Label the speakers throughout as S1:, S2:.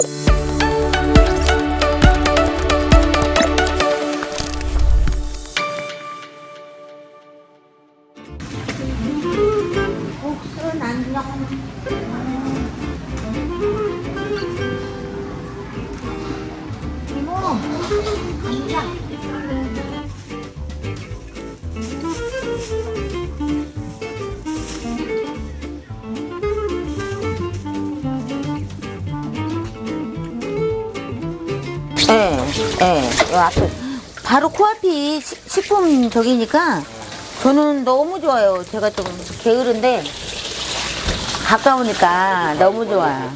S1: 국수는 안 감자. 예, 예, 요 앞에. 바로 코앞이 시- 식품 저기니까 저는 너무 좋아요. 제가 좀 게으른데 가까우니까 너무 좋아요.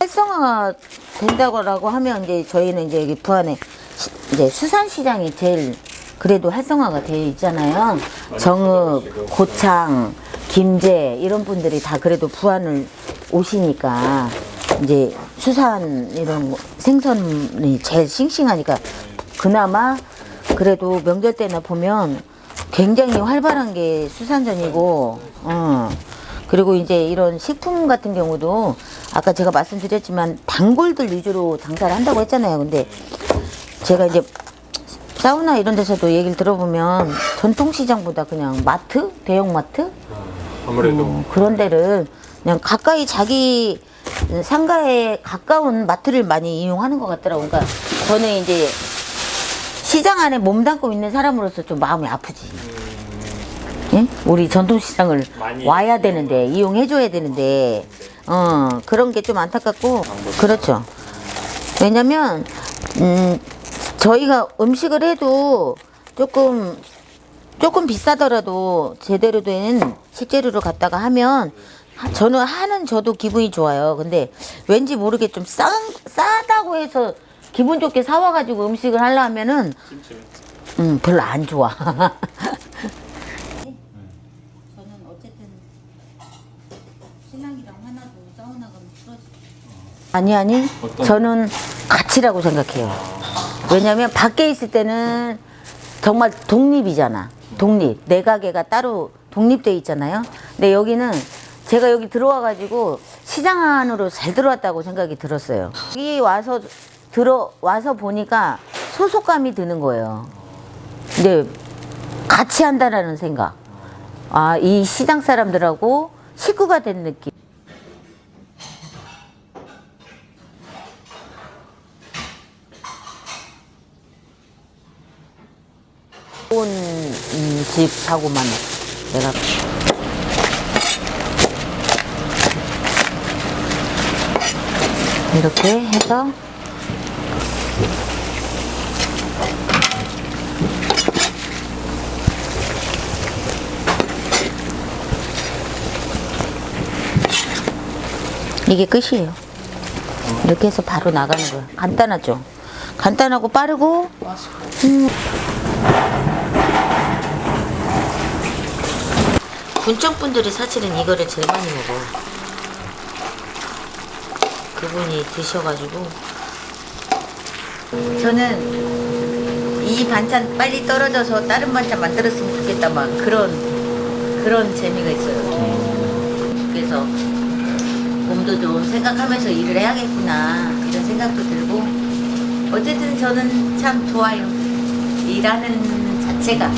S1: 활성화가 된다고 하면 이제 저희는 이제 여기 부안에 시- 이제 수산시장이 제일 그래도 활성화가 되어 있잖아요. 정읍, 고창, 김제 이런 분들이 다 그래도 부안을 오시니까 이제 수산 이런 거- 생선이 제일 싱싱하니까 그나마 그래도 명절 때나 보면 굉장히 활발한 게 수산전이고, 어. 그리고 이제 이런 식품 같은 경우도 아까 제가 말씀드렸지만 단골들 위주로 장사를 한다고 했잖아요. 근데 제가 이제 사우나 이런 데서도 얘기를 들어보면 전통시장보다 그냥 마트? 대형마트?
S2: 아무래도
S1: 어, 그런 데를 그냥 가까이 자기 상가에 가까운 마트를 많이 이용하는 것 같더라고요. 그러니까 저는 이제 시장 안에 몸담고 있는 사람으로서 좀 마음이 아프지. 예? 우리 전통시장을 와야 되는데 이용해줘야 되는데 어 그런 게 좀 안타깝고 그렇죠. 왜냐면 음 저희가 음식을 해도 조금 조금 비싸더라도 제대로 된 식재료를 갖다가 하면 하- 저는 하는 저도 기분이 좋아요. 근데 왠지 모르게 좀 싸, 싸다고 해서 기분 좋게 사와가지고 음식을 하려면은 음, 별로 안 좋아. 저는 어쨌든 신랑이랑 하나도 사우나 가면 풀어지. 아니 아니.
S2: 어떤-
S1: 저는 가치라고 생각해요. 왜냐면 밖에 있을 때는 정말 독립이잖아. 독립. 내 가게가 따로 독립돼 있잖아요. 근데 여기는 제가 여기 들어와 가지고 시장 안으로 잘 들어왔다고 생각이 들었어요. 여기 와서 들어와서 보니까 소속감이 드는 거예요. 근데 같이 한다라는 생각. 아, 이 시장 사람들하고 식구가 된 느낌. 좋은 음, 집하고만 내가 이렇게 해서 이게 끝이에요. 이렇게 해서 바로 나가는 거야. 간단하죠? 간단하고 빠르고 음. 군청 분들이 사실은 이거를 제일 많이 먹어. 그분이 드셔가지고 저는 이 반찬 빨리 떨어져서 다른 반찬 만들었으면 좋겠다 막 그런 그런 재미가 있어요. 그래서 몸도 좀 생각하면서 일을 해야겠구나 이런 생각도 들고 어쨌든 저는 참 좋아요. 일하는 자체가